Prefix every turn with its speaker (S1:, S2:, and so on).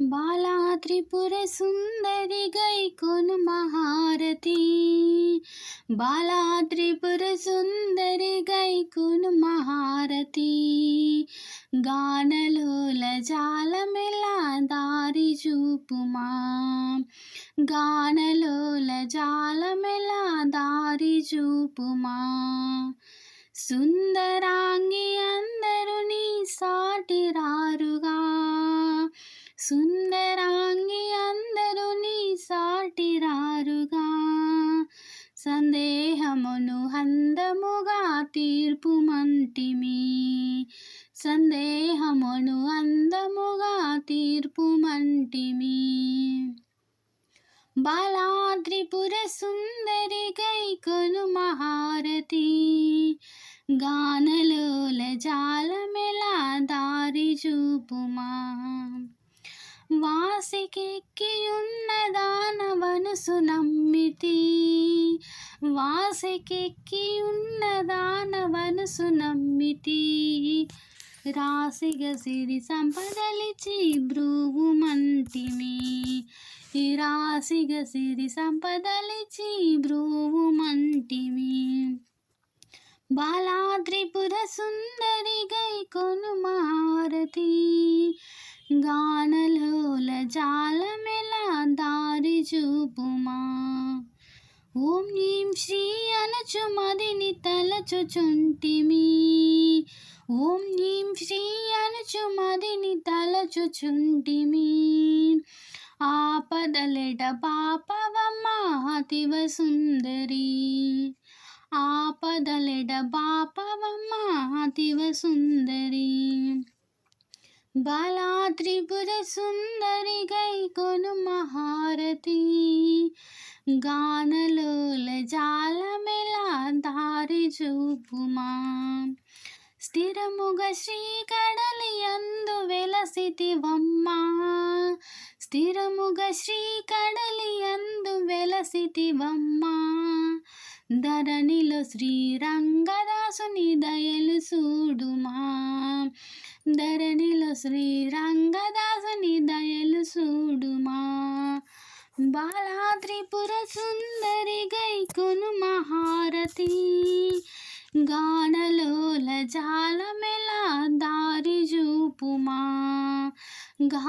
S1: బాలా త్రిపుర సుందరి గై కొను మహారతి బాలా త్రిపుర సుందరి గై కొను మహారతి గానలోల జాలమెలా దారి చూపుమా గానలోల సాటి సందేహమును అందముగా తీర్పు మంటిమి సందేహమును అందముగా తీర్పు మంటిమి బాలాద్రిపుర సుందరి గైకొను మహారతి. గానలోల జాలమెలా దారి చూపుమా. వాసికెక్కియున్నదానవనుసు నమ్మితి. వాసికెక్కియున్నదానవనుసు నమ్మితి. రాసిగ సిరి సంపదలిచి బ్రూవు మంటిమి రాసిగ సిరి సంపదలిచి బ్రూవు మంటిమి బాలాద్రిపుర సుందరి గై కొను మహా చూపుమా ఓం నీం శ్రీ అనచు మదిని తలచుచుంటిమి. ఓం నీం శ్రీ అనచు మదిని తలచుచుంటిమి. ఆపదలెట పాపవమ్మ అతివ సుందరి ఆపదలెట పాపవమ్మ అతివ సుందరి బాలా త్రిపుర సుందరి గై కొను మహారతి. గానలోల జాలమెలా దారి చూపుమా. స్థిరముగ శ్రీకడలి అందు వెలసితివమ్మా. స్థిరముగ శ్రీకడలి అందు వెలసితివమ్మా. ధరణిలో శ్రీరంగదాసుని దయలు చూడుమా ధరణిలో శ్రీరంగదాసుని దయలు చూడుమా. బాలాద్రిపుర సుందరి గైకును మహారతి గానలోల జాలమెలా దారి చూపుమా. గా